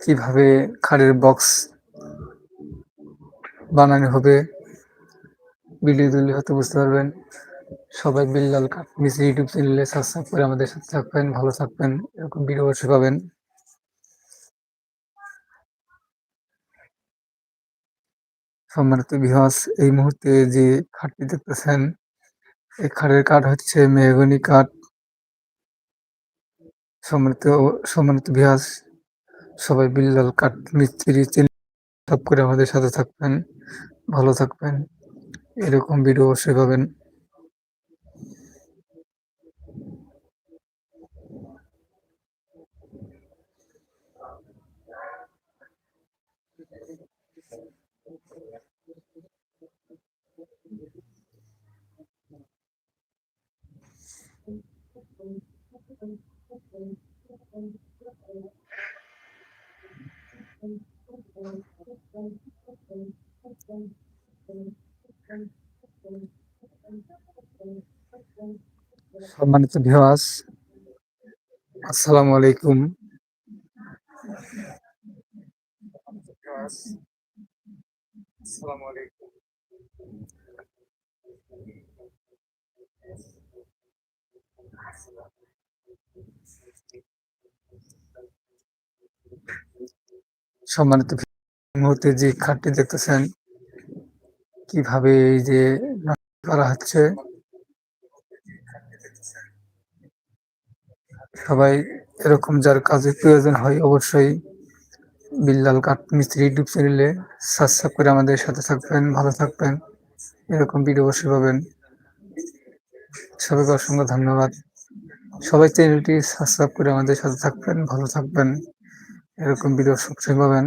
কীভাবে খাড়ের বক্স বানানো হবে ভিডিও দিলে হয়তো বুঝতে পারবেন। সবাই বিল্লাল কাঠমিস্ত্রি ইউটিউব চ্যানেলে সাবস্ক্রাইব করে আমাদের সাথে থাকবেন, ভালো থাকবেন, এরকম ভিডিও অবশ্যই পাবেন। সম্মানিত বিহাস এই মুহূর্তে যে খাটটি দেখতেছেন, এই খাটের কাঠ হচ্ছে মেহগনি কাঠ সম্মানিত সম্মানিত বিহাস সবাই বিল্লাল কাঠ মিস্ত্রি সব করে আমাদের সাথে থাকবেন, ভালো থাকবেন। এরকম ভিডিও অবশ্যই পাবেন। সম্মানিত ভিওয়াস আসসালামু আলাইকুম। সম্মানিত মুহূর্তে যে খাটটি দেখতেছেন কীভাবে এই যে করা হচ্ছে এরকম যার কাজে প্রয়োজন হয় অবশ্যই বিল্লাল কাঠ মিস্ত্রি ইউটিউব চ্যানেলে সাবস্ক্রাইব করে আমাদের সাথে থাকবেন, ভালো থাকবেন, এরকম ভিডিও অবশ্যই পাবেন। সবাইকে অসংখ্য ধন্যবাদ। সবাই চ্যানেলটি সাবস্ক্রাইব করে আমাদের সাথে থাকবেন, ভালো থাকবেন, এরকম ভিডিও সবসময় পাবেন।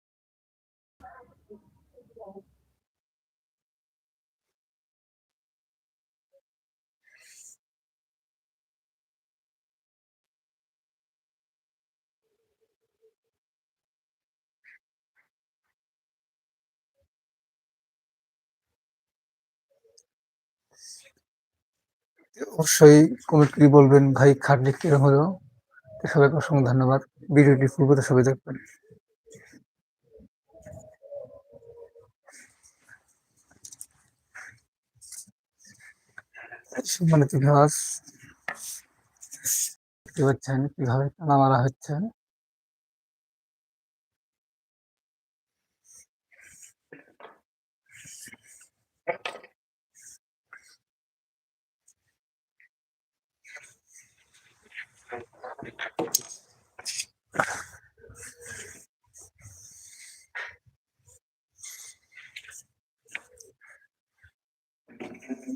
অবশ্যই কমেন্ট করে বলবেন, ভাই, খাটনি কিরম হলো? সবাইকে অসংখ্য ধন্যবাদ। ভিডিওটি পূর্বতে সবাই দেখবেন। সম্মানিত ভিউয়ার্স দেখতে পাচ্ছেন কীভাবে টানা মারা হচ্ছে।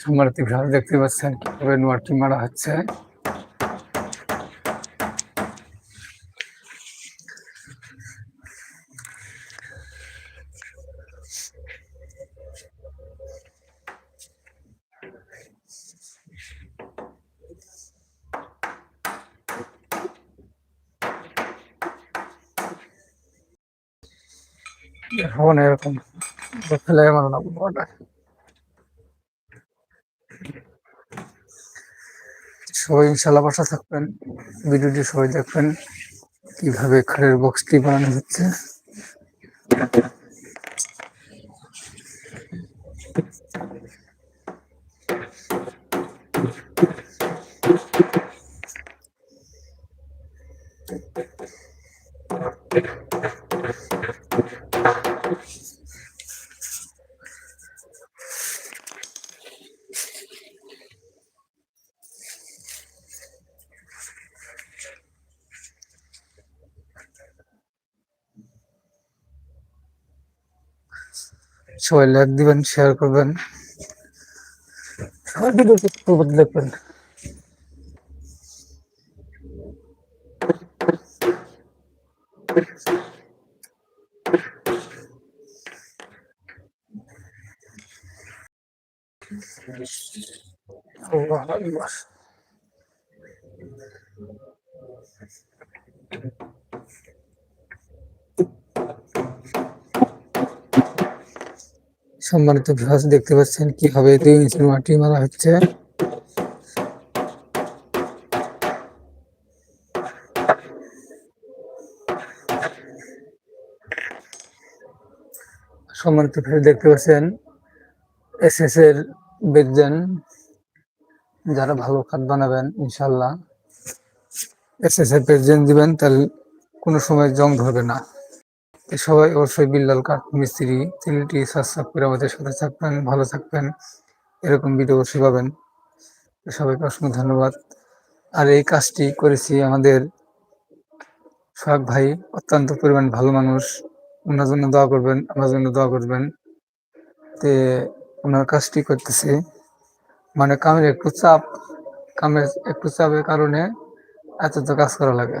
সম্মানিত ভিউয়ার দেখতে পাচ্ছেন কীভাবে নোয়ারটি মারা হচ্ছে হবে এরকম। ফেলে মারো না বড়টা সবাই ইনশাল্লাহ বাসা থাকবেন, ভিডিওটি সবাই দেখবেন, কীভাবে খাড়ের বক্সটি বানানো হচ্ছে। সবাই লাইক দিবেন শেয়ার করবেন। দেখবেন। সম্মানিত ভিউয়ার্স দেখতে পাচ্ছেন কীভাবে দুই ইঞ্চির মাটি মারা হচ্ছে। সম্মানিত ভিউয়ার্স দেখতে পাচ্ছেন এসএস এর বেগজান যারা ভালো খাট বানাবেন ইনশাল্লাহ এসএস এর বেগজান দিবেন, তাহলে কোনো সময় জং ধরবে না। সবাই অবশ্যই বিল্লাল কাঠ মিস্ত্রি চ্যানেলটি সাবস্ক্রাইব করে আমাদের সাথে থাকবেন, ভালো থাকবেন, এরকম ভিডিও অবশ্যই পাবেন। সবাইকে অসংখ্য ধন্যবাদ। আর এই কাজটি করেছি আমাদের সোহাগ ভাই, অত্যন্ত পরিমাণ ভালো মানুষ। ওনার জন্য দোয়া করবেন, আমার জন্য দোয়া করবেন। তে ওনার কাজটি করতেছি। মানে কামের একটু চাপ, কামের একটু চাপের কারণে এত তো কাজ করা লাগে।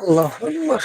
Allah var.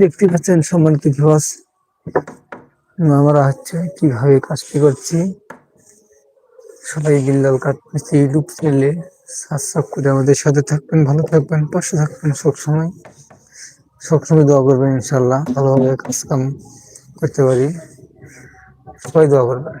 দেখতে পাচ্ছেন সম্মানিত ভিউয়ার্স আমরা হচ্ছে কীভাবে কাজটি করছি, সবাই বিল্লাল মিস্ত্রি ইউটিউব চ্যানেলে সাবস্ক্রাইব করে আমাদের সাথে থাকবেন, ভালো থাকবেন, পাশে থাকবেন সবসময়। সবসময় দোয়া করবেন ইনশাল্লাহ ভালোভাবে কাজ কাম করতে পারি। সবাই দোয়া করবেন